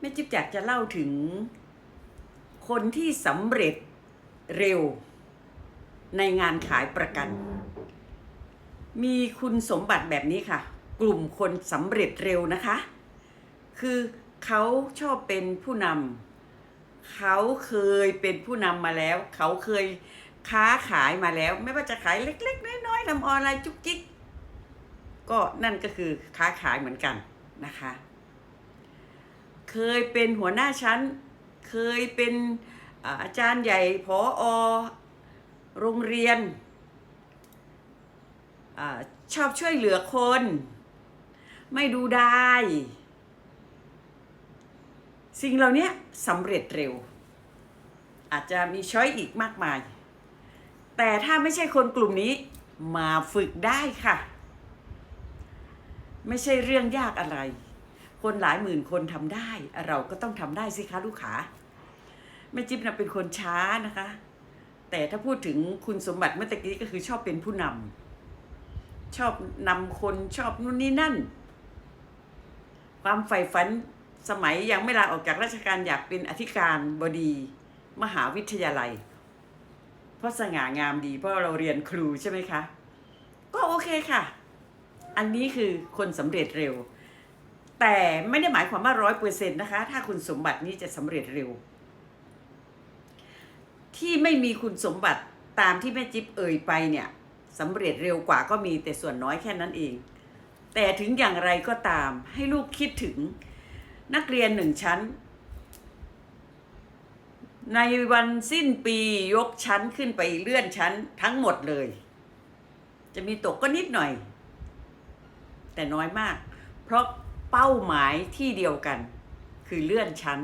แม่จิ๊บอยากจะเล่าถึง คนที่สำเร็จเร็วในงานขายประกัน มีคุณสมบัติแบบนี้ค่ะ กลุ่มคนสำเร็จเร็วนะคะ คือเขาชอบเป็นผู้นำเขาเคยเป็นผู้นำมาแล้ว เขาเคยค้าขายมาแล้ว ไม่ว่าจะขายเล็ก ๆ น้อยๆทำออนไลน์จุกจิกก็นั่นก็คือค้าขายเหมือนกันนะคะ เคยเป็นหัวหน้าชั้น เคยเป็นอาจารย์ใหญ่พออโรงเรียนอชอบช่วยเหลือคน ไม่ดูได้ สิ่งเหล่านี้สำเร็จเร็ว อาจจะมีช้อยอีกมากมาย แต่ถ้าไม่ใช่คนกลุ่มนี้มาฝึกได้ค่ะ ไม่ใช่เรื่องยากอะไร คนหลายหมื่นคนทำได้ เราก็ต้องทำได้สิคะลูกค้าแม่จิ๊บนะเป็นคนช้านะคะ แต่ถ้าพูดถึงคุณสมบัติเมื่อกี้ก็คือชอบเป็นผู้นำชอบนำคนชอบนู่นนี่นั่น ความใฝ่ฝันสมัยยังไม่ลาออกจากราชการอยากเป็นอธิการบดีมหาวิทยาลัย เพราะสง่างามดีเพราะเราเรียนครูใช่ไหมคะ ก็โอเคค่ะ อันนี้คือคนสำเร็จเร็ว แต่ไม่ได้หมายความว่าร้อยเปอร์เซ็นต์นะคะ ถ้าคุณสมบัตินี้จะสำเร็จเร็ว ที่ไม่มีคุณสมบัติตามที่แม่จิ๊บเอ่ยไปเนี่ยสำเร็จเร็วกว่าก็มีแต่ส่วนน้อยแค่นั้นเอง แต่ถึงอย่างไรก็ตาม ให้ลูกคิดถึงนักเรียนหนึ่งชั้น ในวันสิ้นปียกชั้นขึ้นไปเลื่อนชั้นทั้งหมดเลย จะมีตกก็นิดหน่อย แต่น้อยมาก เพราะ เป้าหมายที่เดียวกัน คือเลื่อนชั้น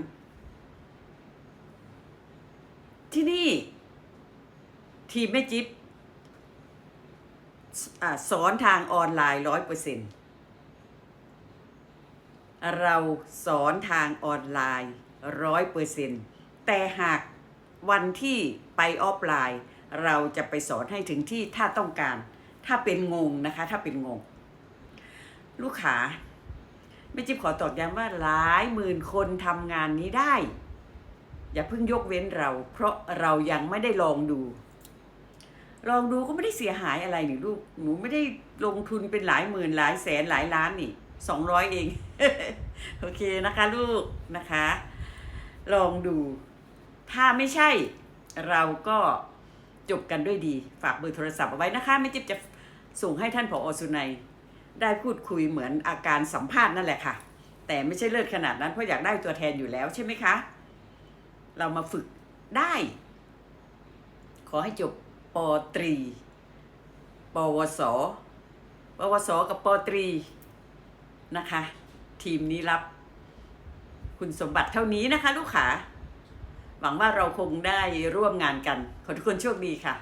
ที่นี่ทีมแม่จิ๊บสอนทางออนไลน์ร้อยเปอร์เซ็นเราสอนทางออนไลน์ร้อยเปอร์เซ็นแต่หากวันที่ไปออฟไลน์ เราจะไปสอนให้ถึงที่ถ้าต้องการ ถ้าเป็นงงนะคะ ถ้าเป็นงง ลูกขา ม่จิ๊บขอตอกย้ำว่าหลายหมื่นคนทำงานนี้ได้ อย่าเพิ่งยกเว้นเรา เพราะเรายังไม่ได้ลองดู ลองดูก็ไม่ได้เสียหายอะไรนี่ลูกหนูไม่ได้ลงทุนเป็นหลายหมื่นหลายแสนหลายล้านนี่สองร้อยเอง โอเคนะคะลูกนะคะ ลองดู ถ้าไม่ใช่เราก็จบกันด้วยดี ฝากเบอร์โทรศัพท์เอาไว้นะคะ ไม่จิ๊บจะส่งให้ท่านผอสุนัย ได้พูดคุยเหมือนอาการสัมภาษณ์นั่นแหละค่ะ แต่ไม่ใช่เลิศขนาดนั้นเพราะอยากได้ตัวแทนอยู่แล้วใช่ไหมคะ เรามาฝึกได้ ขอให้จบปตรี ปวส ปวส กับปตรี นะคะ ทีมนี้รับ คุณสมบัติเท่านี้นะคะ ลูกขาหวังว่าเราคงได้ร่วมงานกัน ขอทุกคนโชคดีค่ะ